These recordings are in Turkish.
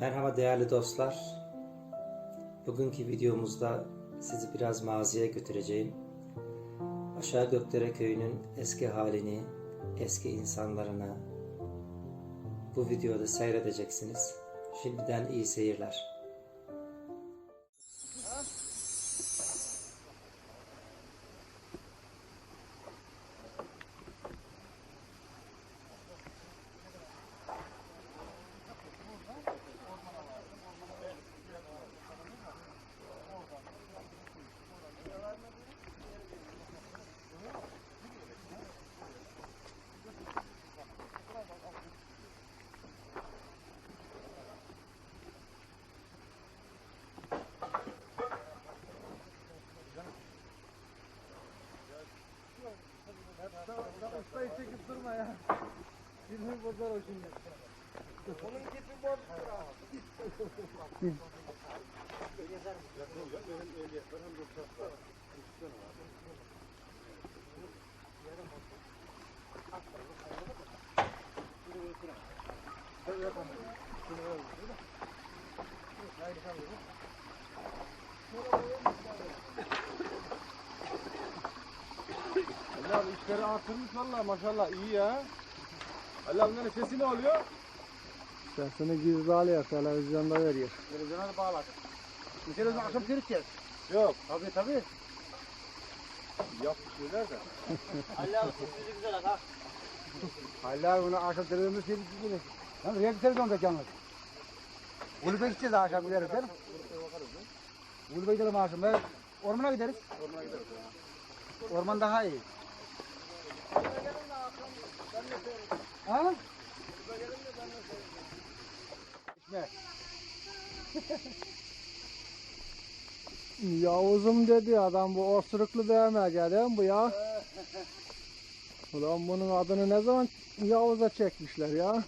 Merhaba değerli dostlar. Bugünkü videomuzda sizi biraz maziye götüreceğim. Aşağı Gökdere köyünün eski halini, eski insanlarını bu videoda seyredeceksiniz. Şimdiden iyi seyirler. Ustayı çekip durma ya. Birini bozar o şimdi. Onun gibi bozdur ha. Allah artırmış valla maşallah iyi ya. Allah bunların sesi ne oluyor? Sesini gizli alıyor, televizyonda veriyor. Televizyona da bağlat. Mesela biz akşam seyredeceğiz. Yok. Tabii tabii. Yap bir şeyler de. Allah sizi güzel ha. Allah bunu akşam televizyonda seyredeceğiz. Lan renkli televizyondaki yalnız. Ulubey gideceğiz akşam gideriz değil mi? Ulubey gidelim akşam. Ormana gideriz. Ormana gideriz. Orman daha iyi. Ha? Yavuz'um dedi adam bu osuruklu değme mi bu ya? Ulan bunun adını ne zaman Yavuz'a çekmişler ya?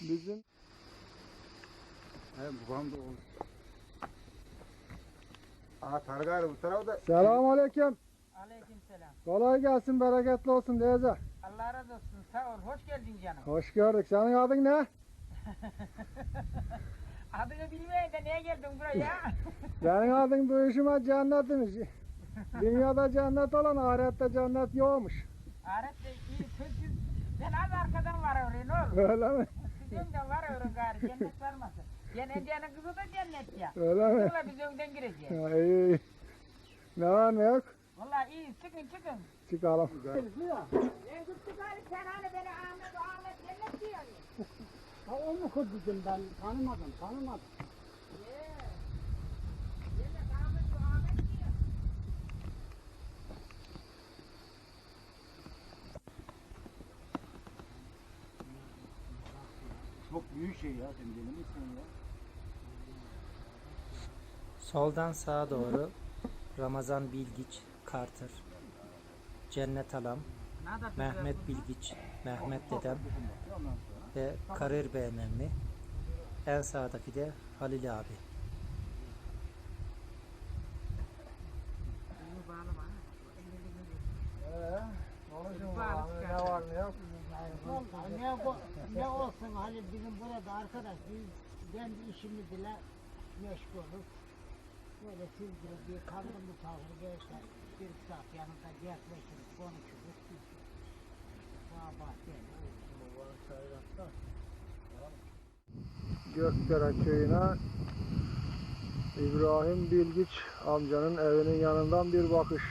Bizim He babam da. Aa Tarık abi bu tarafta. Selam aleyküm. Aleyküm selam. Kolay gelsin, bereketli olsun teyze. Allah razı olsun. Sağ ol. Hoş geldin canım. Hoş gördük. Senin adın ne? Adını bilmeyin de niye geldin buraya? Senin adın duyuşuma cennet demiş. Dünyada cennet olan ahirette cennet yokmuş. Aret de iyi sözsüz. Ben az arkadan var oraya ne olur. Öyle mi? Sizin de var oraya gari cennet varmasın. Cennetin kızı da cennet ya. Öyle mi? Valla biz önden gireceğiz. İyi. Ne var ne yok? İyi çıkın çıkın. Çıkalım. Ha o mu kızım ben tanımadım tanımadım. Çok büyük şey ya sen deli misin ya? Soldan sağa doğru Ramazan Bilgiç, Carter, Cennet Alam, Mehmet Bilgiç, Mehmet Dedem ve Karir Beğenenli. En sağdaki de Halil abi. Ee, ne ne olsun hani bizim burada arkadaş biz kendi işimizle meşgulüz. Böyle siz gibi bir kavga misafir gelse bir saat yanında yaklaşırız, konuşuruz. Daha bahçeyle. Gökdere köyüne İbrahim Bilgiç amcanın evinin yanından bir bakış.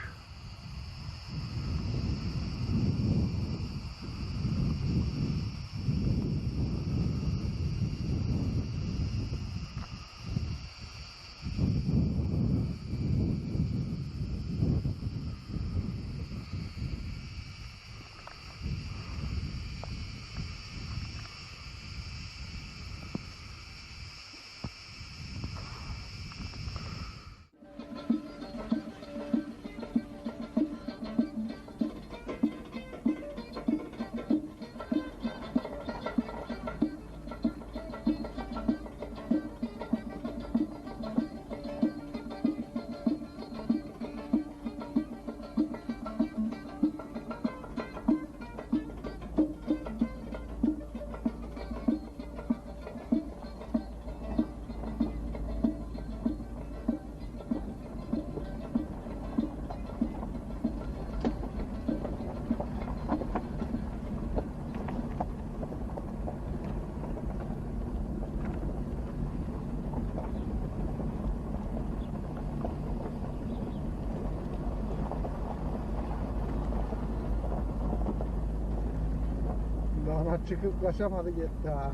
Daha çıkıp kaçamadı gitti ha.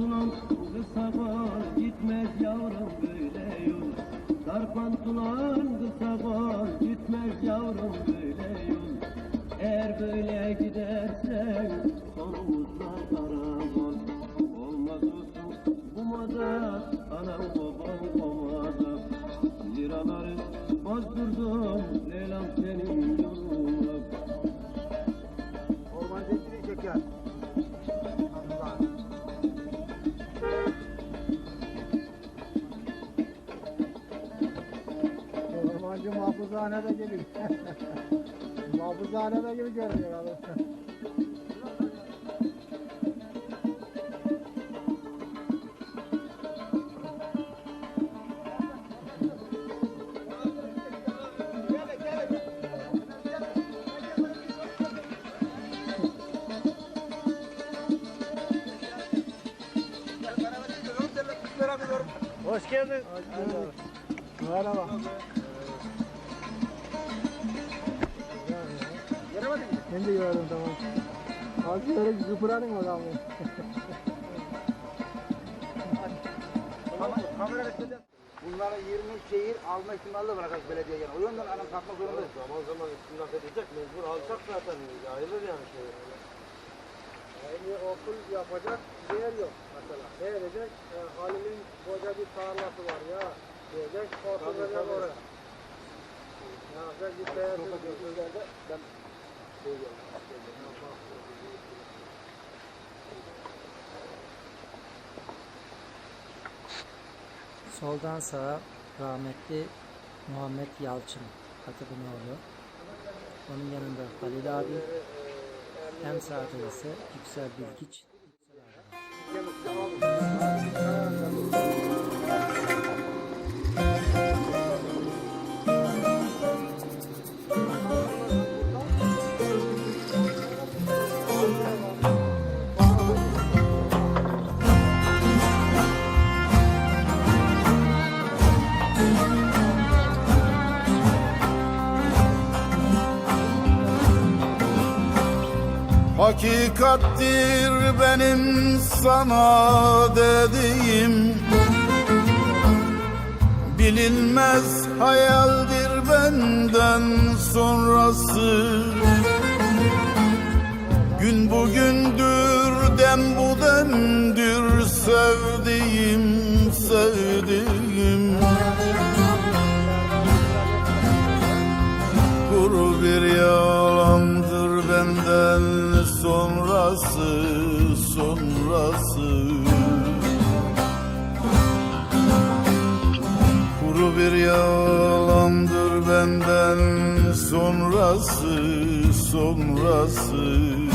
Pantolon kısa bal gitmez yavrum böyle yol. Dar pantolon kısa bal gitmez yavrum böyle yol. Eğer böyle gidersen sonumuzda Ormancı mahpuzhanede gibi. mahpuzhanede gibi görünüyor abi. Hoş geldin. Merhaba. Göremedin mi? Şimdi gördüm tamam. Zıpıranın bakalım. Tamam. Kamera bekledi. Bunları 20 şehir alma ihtimali var arkadaş belediye yani. O yönden adam satmak zorunda. Zaman zaman istimlak edecek mecbur alacak zaten yayılır yani şey. Yani okul yapacak yer yok mesela. Ne edecek? E, Halil'in koca bir tarlası var ya. Diyecek, okul verecek oraya. Ya sen git beğendin. Sözlerde ben. Soldan sağa rahmetli Muhammed Yalçın Katıbınoğlu. Onun yanında Halil abi. En sağda ise Yüksel Bilgiç. Hakikattir benim sana dediğim. Bilinmez hayaldir benden sonrası. Gün bugündür dem bu demdir sevdiğim bir yalandır benden sonrası sonrası